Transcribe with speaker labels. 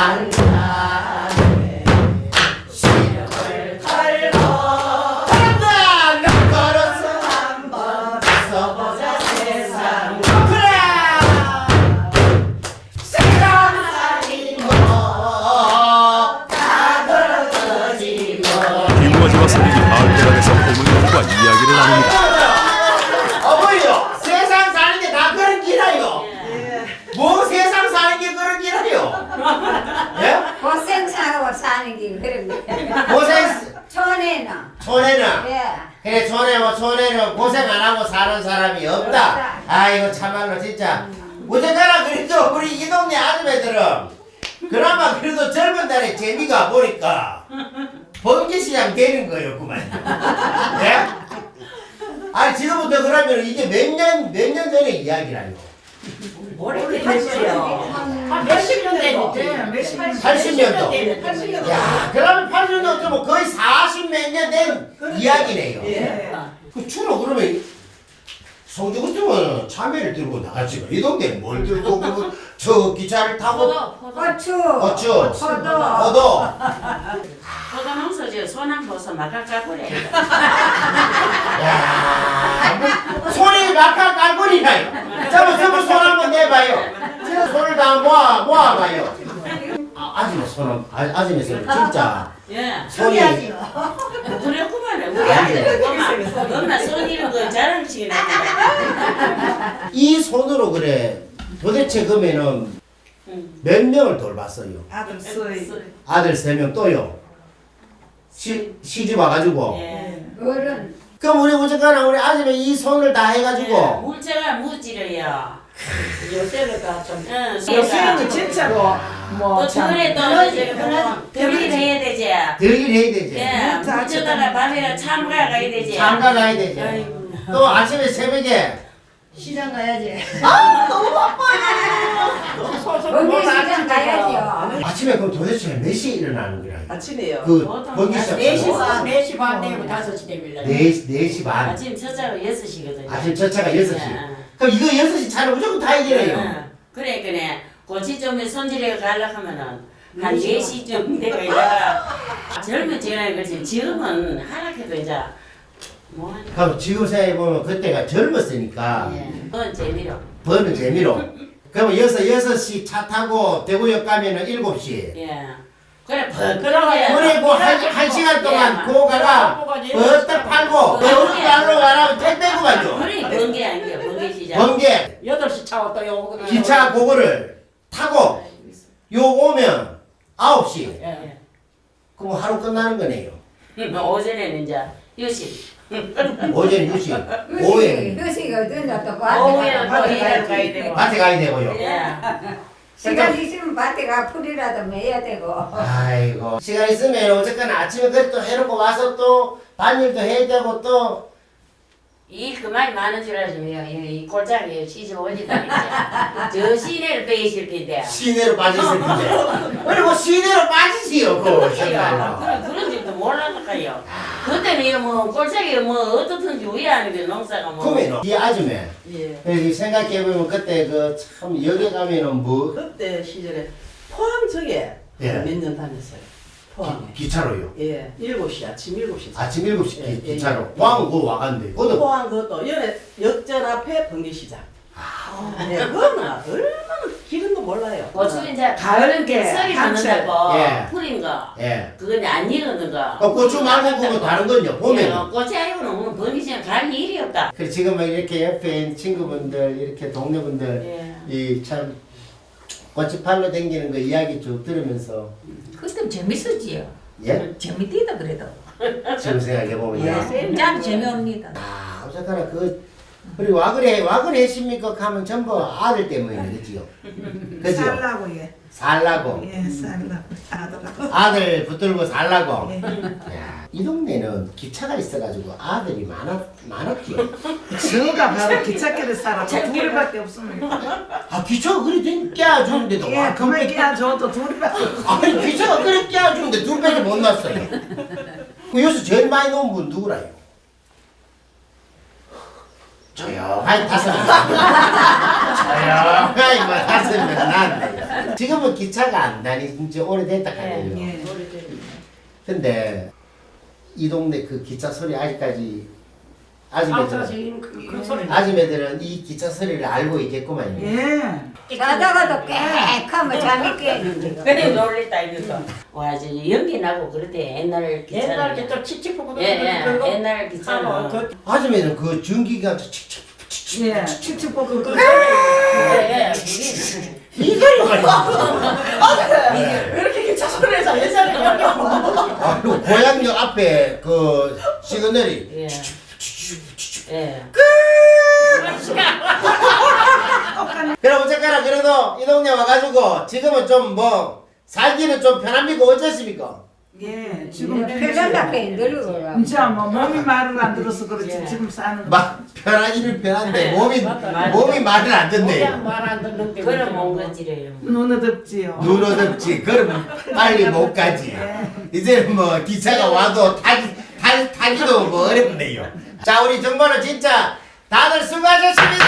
Speaker 1: 한 예. 그래 촌에 뭐 촌에는 고생 안 하고 사는 사람이 없다
Speaker 2: 없다.
Speaker 1: 아이고 참말로 진짜 어쨌거나 그래도 우리 이 동네 아줌매들은 그나마 그래도 젊은 날에 재미가 보니까 번개시장 되는 거였구만 예? 아니 지금부터 그러면 이게 몇 년 몇 년 전의 이야기라요
Speaker 3: 오래됐지요. 한 몇십 년 됐는데 몇십
Speaker 1: 80년도.
Speaker 3: 80년도.
Speaker 1: 야 그러면 80년도 뭐 거의 40몇년된 이야기네요.
Speaker 3: 예.
Speaker 1: 그 주로 그러면 성주 같으면 참외를 들고 나갔지 이 동네 뭘 들고 그저 기차를 타고
Speaker 2: 고추,
Speaker 1: 어쭈
Speaker 2: 포도,
Speaker 1: 포도
Speaker 4: 포도 농사 저 소남 벗어 막아 까버려.
Speaker 1: 야 손이 막하 깔고리나요. 저거 저거 손 한번 내봐요. 저 손을 다 모아 모아봐요. 아, 아줌마 손은 아, 아줌마 손 진짜
Speaker 4: 예.
Speaker 1: 손이
Speaker 4: 그랬구만 우리 아들 엄마 엄마 손 이런 거 자랑치기 나는데.
Speaker 1: 이 손으로 그래 도대체 그러면은
Speaker 4: 응.
Speaker 1: 몇 명을 돌봤어요
Speaker 3: 아들 수이.
Speaker 1: 아들 세 명 또요 시, 시집 와가지고
Speaker 4: 예.
Speaker 2: 어른,
Speaker 1: 그럼 우리 어쨌거나 우리 아줌마 이 손을 다
Speaker 4: 예.
Speaker 1: 해가지고
Speaker 4: 물체가 무지려요.
Speaker 3: 요새가 좀.
Speaker 4: 응.
Speaker 3: 요새는 진짜로
Speaker 4: 뭐또
Speaker 3: 참.
Speaker 4: 들에 또 이제 들일 해야 되지.
Speaker 1: 들일 해야 되지
Speaker 4: 예. 물체다가 밤에 참가 가야 되지.
Speaker 1: 장가 가야 되지
Speaker 4: 아이고.
Speaker 1: 또 아침에 새벽에
Speaker 2: 시장 가야지.
Speaker 3: 소소
Speaker 2: 언니 시장 가야지요.
Speaker 1: 아침에 그럼 도대체 몇 시에 일어나는 거야?
Speaker 3: 아침에요.
Speaker 1: 그
Speaker 4: 보통
Speaker 1: 번기
Speaker 4: 한
Speaker 1: 시작
Speaker 4: 네시
Speaker 3: 반, 4시 반 되고 5시 되밀라.
Speaker 1: 4시, 4시 반
Speaker 4: 아침 첫자가 6시거든요.
Speaker 1: 아침 첫 차가 6시
Speaker 4: 예.
Speaker 1: 그럼 이거 6시 차를 무조건 타야 되네요
Speaker 4: 응. 그래 그래. 고치점에 손질해 가려고 하면은 한 4시쯤 되고 이다가 젊은 지나는 거지. 지금은 하락해도 이제 뭐 하니?
Speaker 1: 그럼 지금 생각해보면 그때가 젊었으니까.
Speaker 4: 예. 그건 재미로.
Speaker 1: 버는 재미로. 그러면 여섯, 여섯 시 차 타고 대구역 가면은 일곱 시.
Speaker 4: 예. 그래 버거워야
Speaker 1: 그리고 한, 한 시간 동안 고가가 버떡 팔고 버떡 팔러 가라면 택배고 가죠
Speaker 4: 그래 번개 아니야 번개 시장
Speaker 1: 번개
Speaker 3: 8시 차 왔다 요.
Speaker 1: 기차 그거를 타고 요 오면 아홉 시
Speaker 3: 예.
Speaker 1: 그럼 하루 끝나는 거네요.
Speaker 4: 뭐 오전에는 이제 6시.
Speaker 1: 오전 6시. 오후에.
Speaker 2: 그것이 어디나 또
Speaker 4: 오후에는
Speaker 2: 밭에
Speaker 4: 또 일하러.
Speaker 2: 가야
Speaker 4: 되고.
Speaker 1: 밭에 가야 되고요.
Speaker 4: 예.
Speaker 2: 시간 있으면 밭에 가 풀이라도 매야 되고.
Speaker 1: 아이고. 시간 있으면 어쨌거나 아침에 그래도 해놓고 와서 또 반일도 해야 되고 또
Speaker 4: 일 그만이 많은 줄 알지요. 이 꼴짝이 시집 오지다 이제. 저 시내를 빼실 텐데.
Speaker 1: 시내로 빠졌을 텐데 그리고 시내로 빠지시오 그 생각을
Speaker 4: 그런 그런 집도 몰랐을까요? 그때는 이거 뭐 꼴짝이 뭐 어떻든지 우야하는데 농사가 뭐.
Speaker 1: 그러면 이 아줌마
Speaker 3: 예.
Speaker 1: 생각해보면 그때 그 참 여기 가면은 뭐
Speaker 3: 그때 시절에 포항 쪽에
Speaker 1: 예.
Speaker 3: 몇년 다녔어요. 포항에.
Speaker 1: 기, 기차로요
Speaker 3: 예. 7시 아침 7시.
Speaker 1: 아침 7시
Speaker 3: 예,
Speaker 1: 기,
Speaker 3: 예,
Speaker 1: 기차로
Speaker 3: 예.
Speaker 1: 포항 그거 와갔는데 그것도
Speaker 3: 포항 그것도 연에 역전 앞에 번개시장. 예, 그거는 얼마나 기름도 몰라요.
Speaker 4: 고추 이제 가을은
Speaker 3: 예,
Speaker 4: 개설이
Speaker 3: 한철.
Speaker 4: 받는다고
Speaker 1: 예.
Speaker 4: 풀인 거.
Speaker 1: 예
Speaker 4: 그건 안 익었는 거.
Speaker 1: 어, 고추 말고 그거 다른 건요 보면
Speaker 4: 예, 고추 아니고는 오늘 번기시장 갈 일이 없다.
Speaker 1: 그래 지금은 이렇게 옆에 있는 친구분들 이렇게 동료분들
Speaker 4: 예.
Speaker 1: 이 참 꽃이 팔로 댕기는 거 이야기 쭉 들으면서
Speaker 5: 그때 재밌었지요.
Speaker 1: 예
Speaker 5: 재밌디다 그래도.
Speaker 1: 지금 생각해 보면
Speaker 5: 예. 난 재미없니다.
Speaker 1: 아 어쨌거나 그 그리고 와 그래 와 그래 했습니까 하면 전부 아들 때문에 그지요 그지요
Speaker 6: 살라고 예.
Speaker 1: 살라고
Speaker 6: 예, 살라고 아들하고.
Speaker 1: 아들 붙들고 살라고
Speaker 6: 예.
Speaker 1: 야, 이 동네는 기차가 있어가지고 아들이 많았 많았지요
Speaker 6: 저가 바로 기찻길에 살아. 둘이밖에 없습니다.
Speaker 1: 아 기차가 그래 된 깨워주는데도
Speaker 6: 예,
Speaker 1: 와,
Speaker 6: 그만 둘이밖에 없어.
Speaker 1: 아니 기차가 그래 깨워주는데 둘밖에 못 났어요 그 여기서 제일 많이 놓은 분 누구라요? 조용하게 다섯 명 조용하게 뭐 다섯 명 나왔네요 지금은 기차가 안 다니지 오래됐다 하네요.
Speaker 6: 예.
Speaker 1: 근데 이 동네 그 기차 소리 아직까지 아줌매들은
Speaker 6: 그 소리.
Speaker 1: 아줌매들은 이 기차 소리를 알고 있겠구만요.
Speaker 6: 예.
Speaker 2: 자다가도 꽥하면 잠이 깨는데.
Speaker 4: 그래 놀랬다 이거. 와 이제 연기 나고 그랬대 옛날 기차.
Speaker 3: 옛날 기차 칙칙포고
Speaker 4: 예, 예. 옛날 기차는
Speaker 3: 하고 그
Speaker 1: 아줌매는 그 전기가 칙칙
Speaker 6: 예. 칙칙 볶음 그
Speaker 4: 예, 예.
Speaker 1: 이 소리 말이야.
Speaker 3: 왜 이렇게 소리에서 옛날에 연기
Speaker 1: 아, 그리고 고향역 앞에 그 시그널이
Speaker 4: 예. 예.
Speaker 1: 그럼 어쨌거나 그래도 이 동네 와가지고 지금은 좀 뭐 살기는 좀 편합니까 어쩌십니까?
Speaker 6: 예. 지금
Speaker 2: 편한다게 늙어라.
Speaker 6: 이제 뭐 몸이 말을 안 들어서 그렇지 지금 사는
Speaker 1: 마, 편하기는 편한데 몸이
Speaker 4: 맞다.
Speaker 1: 몸이 말을 안 듣네요.
Speaker 3: 말안 듣는데
Speaker 4: 그럼 뭔 건지래요.
Speaker 6: 눈을 덥지요.
Speaker 1: 눈 어둡지 그럼 빨리 못 가지. 이제는 뭐 기차가 와도 타기 탈 타기도 뭐 어렵네요. 자 우리 정말로 진짜 다들 수고하셨습니다.